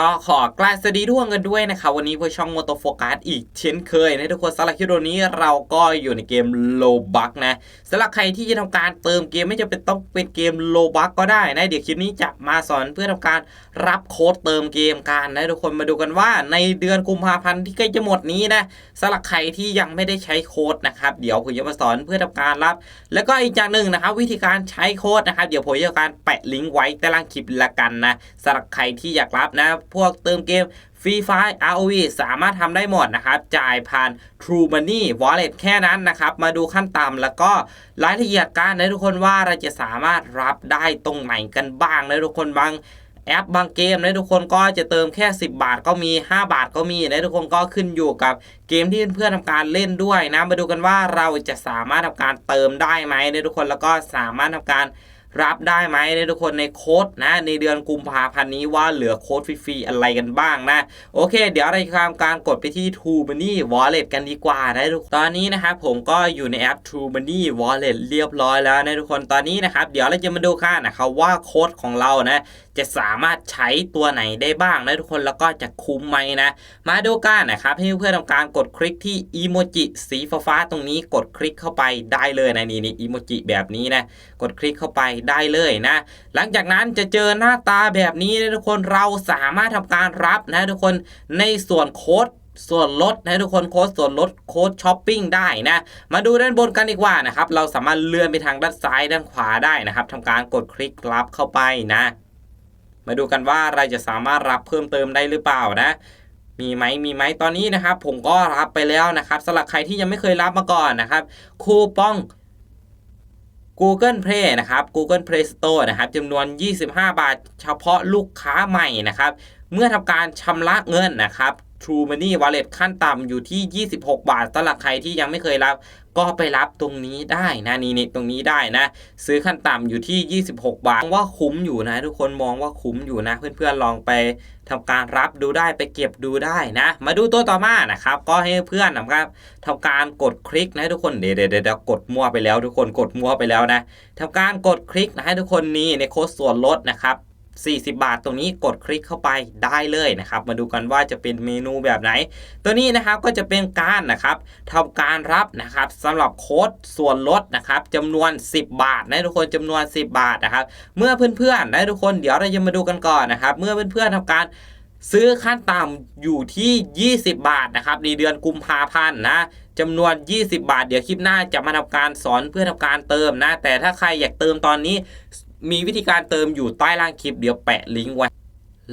ก็ขอกราบสวัสดีทุกคนกันด้วยนะครับวันนี้เพื่อช่องโมโตโฟกัสอีกเช่นเคยนะทุกคนสำหรับคลิปวิดีโอนี้เราก็อยู่ในเกมโลบักนะสำหรับใครที่จะทำการเติมเกมไม่จำเป็นต้องเป็นเกมโลบักก็ได้นะเดี๋ยวคลิปนี้จะมาสอนเพื่อทำการรับโค้ดเติมเกมกันนะทุกคนมาดูกันว่าในเดือนกุมภาพันธ์ที่ใกล้จะหมดนี้นะสำหรับใครที่ยังไม่ได้ใช้โค้ดนะครับเดี๋ยวผมจะมาสอนเพื่อทำการรับ แล้วก็อีกอย่างหนึ่งนะครับวิธีการใช้โค้ดนะครับเดี๋ยวผมจะการแปะลิงก์ไว้ใต้ล่างคลิปละกันนะสำหรับใครที่อยากรับนะพวกเติมเกมฟรีไฟ ROV สามารถทำได้หมดนะครับ จ่ายผ่าน True Money Wallet แค่นั้นนะครับ มาดูขั้นต่ำแล้วก็รายละเอียดการนะทุกคนว่าเราจะสามารถรับได้ตรงไหนกันบ้างนะทุกคนบางแอปบางเกมนะทุกคนก็จะเติมแค่ 10 บาทก็มี 5 บาทก็มีนะทุกคนก็ขึ้นอยู่กับเกมที่เพื่อนๆทำการเล่นด้วยนะมาดูกันว่าเราจะสามารถทำการเติมได้ไหมนะทุกคนแล้วก็สามารถทำการ รับได้ไหมในทุกคนในโค้ดนะในเดือนกุมภาพันธ์นี้ว่าเหลือโค้ดฟรีๆอะไรกันบ้างนะ โอเค เดี๋ยวเราจะทำการกดไปที่ True Money Wallet กันดีกว่านะทุกคนตอนนี้นะครับผมก็อยู่ในแอป True Money Wallet เรียบร้อยแล้วนะทุกคนตอนนี้นะครับเดี๋ยวเราจะมาดูกันนะครับว่าโค้ดของเรานะ จะสามารถใช้ตัวไหนได้บ้างนะทุกคนแล้วก็จะคุ้มไหมนะ มาดูกันนะครับให้เพื่อนๆทำการกดคลิกที่อีโมจิสีฟ้าตรงนี้กดคลิกเข้าไปได้เลยนะนี่นี่อีโมจิแบบนี้นะกดคลิกเข้าไปได้เลยนะ หลังจากนั้นจะเจอหน้าตาแบบนี้นะทุกคนเราสามารถทำการรับนะทุกคนในส่วนโค้ดส่วนลดนะทุกคนโค้ดส่วนลดโค้ดช้อปปิ้งได้นะ มาดูด้านบนกันดีกว่านะครับ เราสามารถเลื่อนไปทางด้านซ้ายด้านขวาได้นะครับทำการกดคลิกรับเข้าไปนะ มาดูกันว่าเราจะสามารถรับเพิ่มเติมได้หรือเปล่านะ มีไหมมีไหมตอนนี้นะครับ ผมก็รับไปแล้วนะครับสำหรับใครที่ยังไม่เคยรับมาก่อนนะครับ คูปอง Google Play นะครับ Google Play Store นะครับจำนวน 25 บาท เฉพาะลูกค้าใหม่นะครับ เมื่อทำการชำระเงินนะครับ True Money Wallet ขั้นต่ำอยู่ที่ 26 บาทสำหรับใครที่ยังไม่เคยรับ ก็ไปรับตรงนี้ได้นะนี่นี่ตรงนี้ได้นะ ซื้อขั้นต่ำอยู่ที่ 26 บาทว่าคุ้มอยู่นะ ทุกคนมองว่าคุ้มอยู่นะ เพื่อนๆลองไปทำการรับดูได้ไปเก็บดูได้นะ มาดูตัวต่อมานะครับ ก็ให้เพื่อนนะครับทำการกดคลิกนะทุกคนเดี๋ยวเดี๋ยวเดี๋ยวกดมั่วไปแล้ว ทุกคนกดมั่วไปแล้วนะทำการกดคลิกนะให้ทุกคนนี่ในโค้ดส่วนลดนะครับ 40 บาทตรงนี้กดคลิกเข้าไปได้เลยนะครับ มาดูกันว่าจะเป็นเมนูแบบไหน ตัวนี้นะครับก็จะเป็นการนะครับทำการรับนะครับสำหรับโค้ดส่วนลดนะครับจำนวน 10 บาทนะทุกคนจำนวน 10 บาทนะครับ เมื่อเพื่อนๆนะทุกคนเดี๋ยวเราจะมาดูกันก่อนนะครับ เมื่อเพื่อนๆทำการซื้อขั้นต่ำอยู่ที่ 20 บาทนะครับในเดือนกุมภาพันธ์นะจำนวน 20 บาท เดี๋ยวคลิปหน้าจะมาทำการสอนเพื่อทำการเติมนะ แต่ถ้าใครอยากเติมตอนนี้ มีวิธีการเติมอยู่ใต้ล่างคลิปเดี๋ยวแปะลิงก์ไว้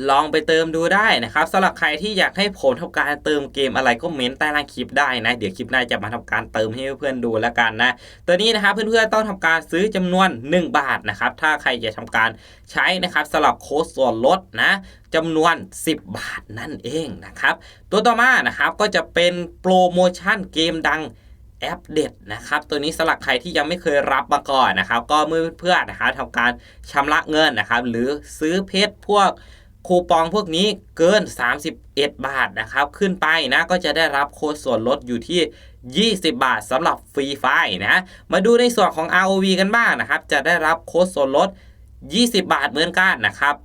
ลองไปเติมดูได้นะครับสำหรับใครที่อยากให้ผมทำการเติมเกมอะไรก็เม้นใต้ล่างคลิปได้นะ เดี๋ยวคลิปหน้าจะมาทำการเติมให้เพื่อนๆดูแล้วกันนะ ตัวนี้นะครับเพื่อนๆต้องทำการซื้อจำนวน 1 บาทนะครับ ถ้าใครจะทำการใช้นะครับสำหรับโค้ดส่วนลดนะจำนวน 10 บาทนั่นเองนะครับ ตัวต่อมานะครับก็จะเป็นโปรโมชั่นเกมดัง แอปเด็ดนะครับตัวนี้สำหรับใครที่ยังไม่เคยรับมาก่อนนะครับ ก็เมื่อเพื่อนนะครับทำการชำระเงินนะครับ หรือซื้อเพชรพวกคูปองพวกนี้เกิน 31 บาทนะครับ ขึ้นไปนะก็จะได้รับโค้ดส่วนลดอยู่ที่ 20 บาทสำหรับฟรีไฟนะ มาดูในส่วนของ ROV กันบ้างนะครับ จะได้รับโค้ดส่วนลด 20 บาทเหมือนกันนะครับ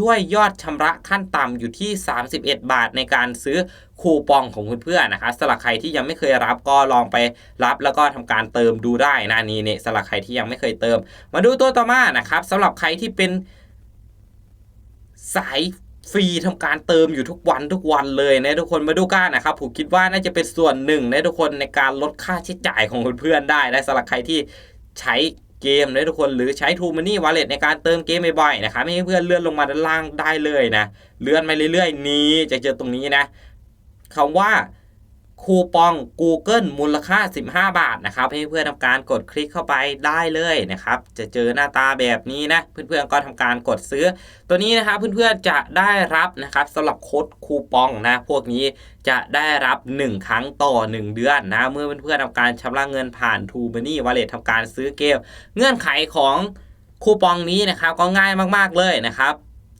ด้วยยอดชำระขั้นต่ำอยู่ที่ 31 บาทในการซื้อคูปองของเพื่อนๆนะครับสำหรับใครที่ยังไม่เคยรับก็ลองไปรับแล้วก็ทำการเติมดูได้นะนี่เนี่ยสำหรับใครที่ยังไม่เคยเติม มาดูตัวต่อมานะครับสำหรับใครที่เป็นสายฟรีทำการเติมอยู่ทุกวันทุกวันเลยนะทุกคนมาดูกันนะครับผมคิดว่าน่าจะเป็นส่วนหนึ่งนะทุกคนในการลดค่าใช้จ่ายของเพื่อนๆได้นะสำหรับใครที่ใช้ เกมนะทุกคนหรือใช้ True Money Wallet ในการเติมเกมบ่อยๆนะครับให้เพื่อนเลื่อนลงมาด้านล่างได้เลยนะ เลื่อนไปเรื่อยๆ นี้จะเจอตรงนี้นะคำว่า คูปอง Google มูลค่า 15 บาทนะครับให้เพื่อนทำการกดคลิกเข้าไปได้เลยนะครับจะเจอหน้าตาแบบนี้นะเพื่อนๆก็ทำการกดซื้อ ตัวนี้นะครับเพื่อนๆจะได้รับนะครับสำหรับโค้ดคูปองนะพวกนี้จะได้รับ 1 ครั้งต่อ 1 เดือนนะเมื่อเพื่อนๆทำการชำระเงินผ่าน True Money Wallet ทำการซื้อเกมเงื่อนไขของคูปองนี้นะครับก็ง่ายมากๆเลยนะครับ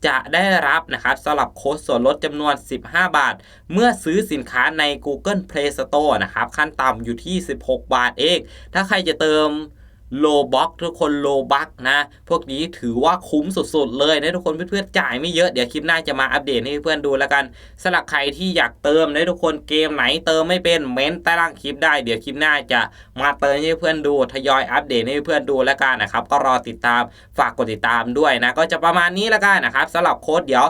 จะได้รับนะครับสำหรับโค้ดส่วนลดจำนวน 15 บาท เมื่อซื้อสินค้าใน Google Play Store นะครับ ขั้นต่ำอยู่ที่ 16 บาทเอง ถ้าใครจะเติม โลบ็อกทุกคนโลบักนะ พวกนี้ถือว่าคุ้มสุดๆ เลยนะทุกคนเพื่อนๆจ่ายไม่เยอะเดี๋ยวคลิปหน้าจะมาอัปเดตให้เพื่อนดูแล้วกันสำหรับใครที่อยากเติมนะทุกคนเกมไหนเติมไม่เป็นเม้นใต้ล่างคลิปได้เดี๋ยวคลิปหน้าจะมาเติมให้เพื่อนดูทยอยอัปเดตให้เพื่อนดูแล้วกันนะครับก็รอติดตามฝากกดติดตามด้วยนะก็จะประมาณนี้แล้วกันนะครับสำหรับโค้ดเดี๋ยว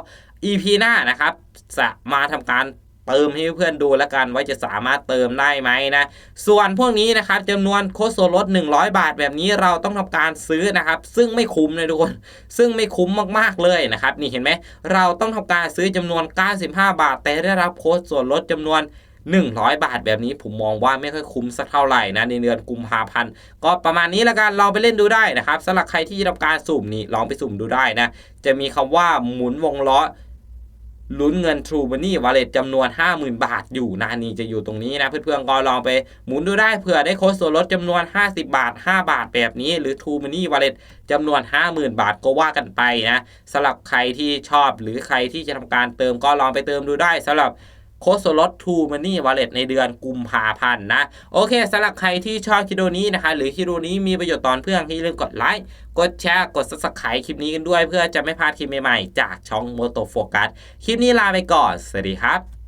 EP หน้านะครับจะมาทำการ เติมให้เพื่อนดูแล้วกันว่าจะสามารถเติมได้ไหมนะ ส่วนพวกนี้นะครับจำนวนโค้ดส่วนลด 100 บาทแบบนี้เราต้องทำการซื้อนะครับ ซึ่งไม่คุ้มเลยทุกคน ซึ่งไม่คุ้มมากๆเลยนะครับ นี่เห็นไหมเราต้องทำการซื้อจำนวน 95 บาท แต่ได้รับโค้ดส่วนลดจำนวน100 บาทแบบนี้ผมมองว่าไม่ค่อยคุ้มสักเท่าไหร่นะในเดือนกุมภาพันธ์ก็ประมาณนี้แล้วกันเราไปเล่นดูได้นะครับสำหรับใครที่จะทำการสุ่มนี่ลองไปสุ่มดูได้นะ จะมีคำว่าหมุนวงล้อ ลุ้นเงิน True Money Wallet จำนวน 50,000 บาทอยู่นะนี่จะอยู่ตรงนี้นะ เพื่อนๆก็ลองไปหมุนดูได้เผื่อได้โค้ดส่วนลดจำนวน 50 บาท 5 บาทแบบนี้ หรือ True Money Wallet จำนวน 50,000 บาทก็ว่ากันไปนะสำหรับใครที่ชอบหรือใครที่จะทำการเติมก็ลองไปเติมดูได้สำหรับ โคสโลตทูมันนี่วอลเล็ตในเดือนกุมภาพันธ์นะ โอเคสำหรับใครที่ชอบคลิปวิดีโอนี้นะคะ หรือคลิปวิดีโอนี้มีประโยชน์ตอนเพื่อนที่าลืมกดไลค์กดแชร์กดซับสไครต์คลิปนี้กันด้วย เพื่อจะไม่พลาดคลิปใหม่ๆ จากช่องโมโตโฟกัสคลิปนี้ลาไปก่อน สวัสดีครับ